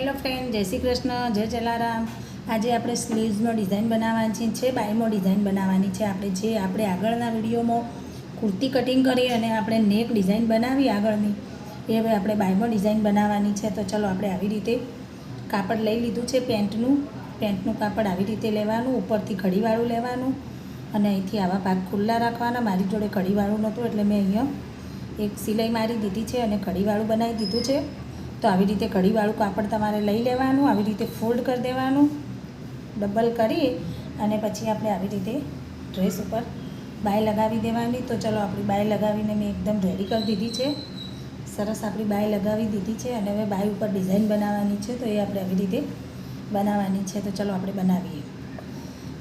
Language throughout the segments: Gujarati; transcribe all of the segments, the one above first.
હેલો ફ્રેન્ડ જય શ્રી કૃષ્ણ, જય જલારામ. આજે આપણે સ્લીવ્સનો ડિઝાઇન બનાવવાની છે બાયમો ડિઝાઇન બનાવવાની છે. આપણે જે આપણે આગળના વિડીયોમાં કુર્તી કટિંગ કરી અને આપણે નેક ડિઝાઇન બનાવી આગળની, એ હવે આપણે બાયમો ડિઝાઇન બનાવવાની છે. તો ચલો આપણે આવી રીતે કાપડ લઈ લીધું છે પેન્ટનું. પેન્ટનું કાપડ આવી રીતે લેવાનું, ઉપરથી ઘડીવાળું લેવાનું અને અહીંથી આવા ભાગ ખુલ્લા રાખવાના. મારી જોડે ઘડીવાળું નહોતું એટલે મેં અહીંયા એક સિલાઈ મારી દીધી છે અને ઘડીવાળું બનાવી દીધું છે. તો આવી રીતે કઢીવાળું કાપડ તમારે લઈ લેવાનું, આવી રીતે ફોલ્ડ કરી દેવાનું ડબલ કરી અને પછી આપણે આવી રીતે ડ્રેસ ઉપર બાય લગાવી દેવાની. તો ચલો આપણી બાય લગાવીને મેં એકદમ રેડી કરી દીધી છે. સરસ આપણી બાય લગાવી દીધી છે અને હવે બાય ઉપર ડિઝાઇન બનાવવાની છે, તો એ આપણે આવી રીતે બનાવવાની છે. તો ચલો આપણે બનાવીએ.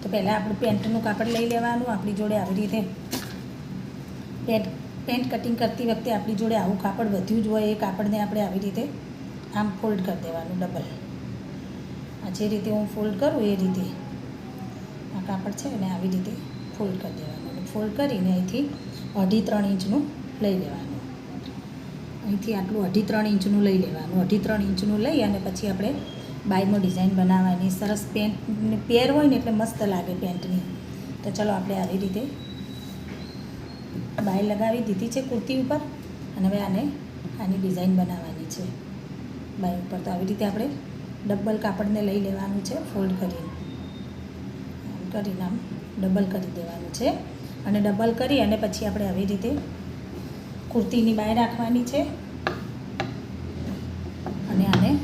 તો પહેલાં આપણું પેન્ટનું કાપડ લઈ લેવાનું. આપણી જોડે આવી રીતે પેન્ટ પેન્ટ કટિંગ કરતી વખતે આપણી જોડે આવું કાપડ વધ્યું જ હોય, એ કાપડને આપણે આવી રીતે આમ ફોલ્ડ કરી દેવાનું ડબલ આ જે રીતે હું ફોલ્ડ કરું એ રીતે. આ કાપડ છે ને આવી રીતે ફોલ્ડ કરી દેવાનું. ફોલ્ડ કરીને અહીંથી અઢી ત્રણ ઇંચનું લઈ લેવાનું. અહીંથી આટલું અઢી ત્રણ ઇંચનું લઈ લેવાનું. અઢી ત્રણ ઇંચનું લઈ અને પછી આપણે બાયમાં ડિઝાઇન બનાવવાની. સરસ પેન્ટ પેર હોય ને એટલે મસ્ત લાગે પેન્ટની. તો ચલો આપણે આવી રીતે બાય લગાવી દીધી છે કુર્તી ઉપર. અને હવે આને આની ડિઝાઇન બનાવવાની છે. બાય ઉપર. તો આવી રીતે આપણે ડબલ કાપડને લઈ લેવાનું છે, ફોલ્ડ કરીને. કરીને આમ ડબલ કરી દેવાનું છે. અને ડબલ કરી અને પછી આપણે આવી રીતે કુર્તીની બાય રાખવાની છે. અને આને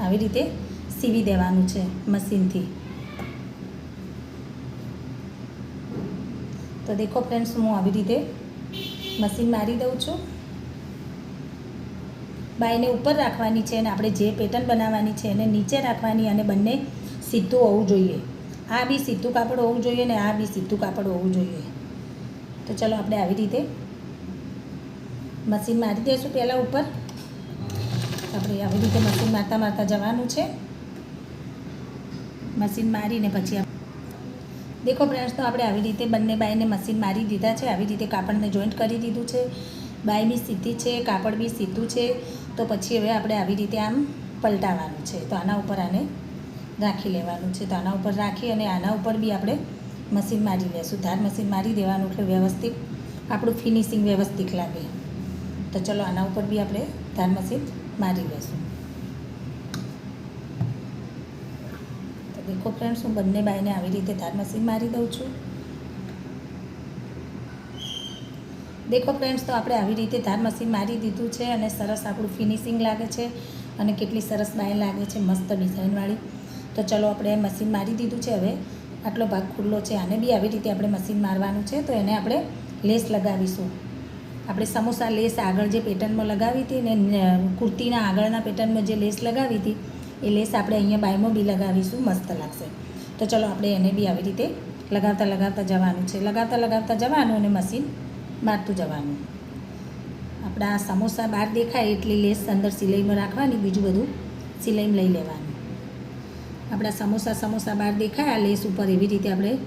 આવી રીતે સીવી દેવાનું છે મશીનથી. તો દેખો ફ્રેન્ડ્સ હું આવી રીતે મશીન મારી દઉં છું. બાયને ઉપર રાખવાની છે અને આપણે જે પેટર્ન બનાવવાની છે એને નીચે રાખવાની અને બંને સીધું હોવું જોઈએ. આ બી સીધું કાપડ હોવું જોઈએ ને આ બી સીધું કાપડ હોવું જોઈએ. તો ચલો આપણે આવી રીતે મશીન મારી દઈશું પહેલાં ઉપર. આપણે આવી રીતે મશીન મારતા મારતા જવાનું છે. મશીન મારીને પછી દેખો ફ્રેન્ડ્સ તો આપણે આવી રીતે બંને બાઈને મશીન મારી દીધા છે, આવી રીતે કાપડને જોઈન્ટ કરી દીધું છે. બાય બી સીધી છે કાપડ બી સીધું છે, તો પછી હવે આપણે આવી રીતે આમ પલટાવવાનું છે. તો આના ઉપર આને રાખી લેવાનું છે. તો આના ઉપર રાખી અને આના ઉપર બી આપણે મશીન મારી લેશું. ધાર મશીન મારી દેવાનું એટલે વ્યવસ્થિત આપણું ફિનિશિંગ વ્યવસ્થિત લાગે. તો ચલો આના ઉપર બી આપણે ધાર મશીન મારી લેશું. તો દેખો ફ્રેન્ડ્સ, હું બંને બાયને આવી રીતે ધાર મશીન મારી દઉં છું. દેખો ફ્રેન્ડ્સ તો આપણે આવી રીતે ધાર મશીન મારી દીધું છે અને સરસ આપણું ફિનિશિંગ લાગે છે અને કેટલી સરસ બાય લાગે છે, મસ્ત ડિઝાઇનવાળી તો ચલો આપણે મશીન મારી દીધું છે હવે. આટલો ભાગ ખુલ્લો છે, આને બી આવી રીતે આપણે મશીન મારવાનું છે, તો એને આપણે લેસ લગાવીશું. આપણે સમોસા લેસ આગળ જે પેટર્નમાં લગાવી હતી ને કુર્તીના આગળના પેટર્નમાં જે લેસ લગાવી હતી, એ લેસ આપણે અહીંયા બાયમાં બી લગાવીશું, મસ્ત લાગશે. તો ચલો આપણે એને બી આવી રીતે લગાવતા લગાવતા જવાનું છે. લગાવતા લગાવતા જવાનું અને મશીન મારતું જવાનું. આપણા સમોસા બહાર દેખાય એટલી લેસ અંદર સિલાઈમાં રાખવાની, બીજું બધું સિલાઈમાં લઈ લેવાનું. આપણા સમોસા સમોસા બહાર દેખાય, આ લેસ ઉપર એવી રીતે આપણે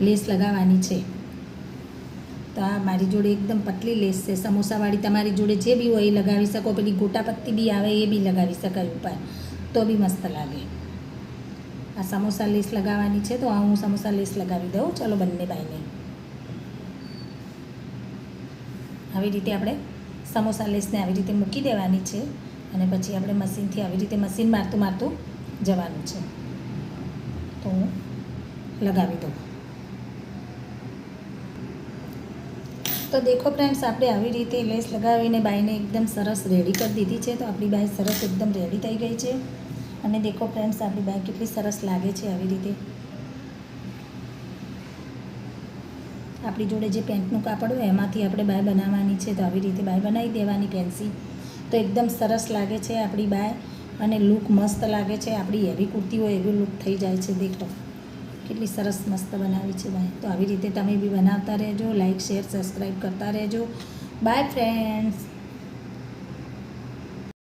લેસ લગાવવાની છે. તો આ મારી જોડે એકદમ પતલી લેસ છે. સમોસાવાળી તમારી જોડે જે બી હોય એ લગાવી શકો, પેલી ગોટાપત્તી બી આવે એ બી લગાવી શકાય ઉપર. તો બી મસ્ત લાગે. આ સમોસા લેસ લગાવવાની છે, તો આ હું સમોસા લેસ લગાવી દઉં. ચલો બંને બાઈને આવી રીતે આપણે સમોસા લેસને આવી રીતે મૂકી દેવાની છે અને પછી આપણે મશીનથી આવી રીતે મશીન મારતું મારતું જવાનું છે. તો હું લગાવી દઉં. તો દેખો ફ્રેન્ડ્સ આપણે આવી રીતે લેસ લગાવીને બાયને એકદમ સરસ રેડી કરી દીધી છે. તો આપણી બાય સરસ એકદમ રેડી થઈ ગઈ છે. અને દેખો ફ્રેન્ડ્સ આપણી બાય કેટલી સરસ લાગે છે આવી રીતે. આપણી જોડે જે પેન્ટનું કાપડ હોય એમાંથી આપણે બાય બનાવવાની છે, તો આવી રીતે બાય બનાવી દેવાની પેન્સિલ. તો એકદમ સરસ લાગે છે આપણી બાય, અને લુક મસ્ત લાગે છે. આપણી હેવી કુર્તી હોય એવી લુક થઈ જાય છે, દેખો. કેટલી સરસ મસ્ત બનાવી છે બાય. તો આવી રીતે તમે બી બનાવતા રહેજો લાઇક શેર, સબસ્ક્રાઈબ કરતા રહેજો. Bye, friends.